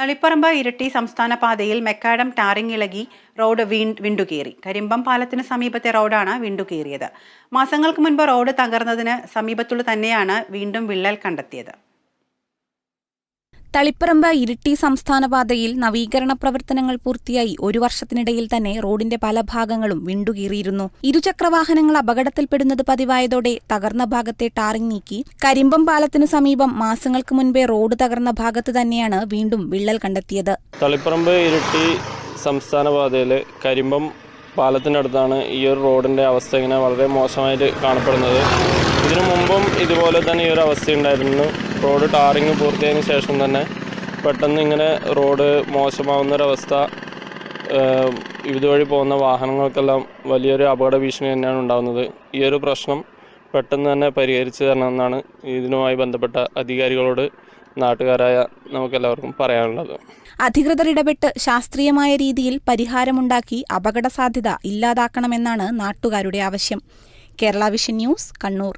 തളിപ്പറമ്പ് ഇരട്ടി സംസ്ഥാന പാതയിൽ macadam tarring ഇളകി റോഡ് വീ വിണ്ടുകീറി. കരിമ്പം പാലത്തിന് സമീപത്തെ റോഡാണ് വിണ്ടുകീറിയത്. മാസങ്ങൾക്ക് മുൻപ് റോഡ് തകർന്നതിന് സമീപത്തുള്ള തന്നെയാണ് വീണ്ടും വിള്ളൽ കണ്ടെത്തിയത്. തളിപ്പറമ്പ് ഇരിട്ടി സംസ്ഥാനപാതയിൽ നവീകരണ പ്രവർത്തനങ്ങൾ പൂർത്തിയായി ഒരു വർഷത്തിനിടയിൽ തന്നെ റോഡിന്റെ പല ഭാഗങ്ങളും വിണ്ടുകീറിയിരുന്നു. ഇരുചക്രവാഹനങ്ങൾ അപകടത്തിൽപ്പെടുന്നത് പതിവായതോടെ തകർന്ന ഭാഗത്തെ ടാറിംഗ് നീക്കി. കരിമ്പം പാലത്തിനു സമീപം മാസങ്ങൾക്ക് മുൻപേ റോഡ് തകർന്ന ഭാഗത്ത് തന്നെയാണ് വീണ്ടും വിള്ളൽ കണ്ടെത്തിയത്. തളിപ്പറമ്പ് ഇരിട്ടി സംസ്ഥാനപാതയിലെ കരിമ്പം പാലത്തിനടുത്താണ് ഈ ഒരു റോഡിന്റെ അവസ്ഥ ഇങ്ങനെ വളരെ മോശമായിട്ട് കാണപ്പെടുന്നത്. ഇതിനു മുമ്പും ഇതുപോലെ തന്നെ ഈ ഒരു അവസ്ഥയുണ്ടായിരുന്നു. റോഡ് ടാറിങ് പൂർത്തിയായതിനു ശേഷം തന്നെ പെട്ടെന്ന് ഇങ്ങനെ റോഡ് മോശമാവുന്നൊരവസ്ഥ ഇതുവഴി പോകുന്ന വാഹനങ്ങൾക്കെല്ലാം വലിയൊരു അപകട ഭീഷണി തന്നെയാണ് ഉണ്ടാകുന്നത് ഈ ഒരു പ്രശ്നം പെട്ടെന്ന് തന്നെ പരിഹരിച്ചു തരണമെന്നാണ് ഇതിനുമായി ബന്ധപ്പെട്ട അധികാരികളോട് നാട്ടുകാരായ നമുക്കെല്ലാവർക്കും പറയാനുള്ളത്. അധികൃതർ ഇടപെട്ട് ശാസ്ത്രീയമായ രീതിയിൽ പരിഹാരമുണ്ടാക്കി അപകട സാധ്യത ഇല്ലാതാക്കണമെന്നാണ് നാട്ടുകാരുടെ ആവശ്യം. Kerala vision news Kannur.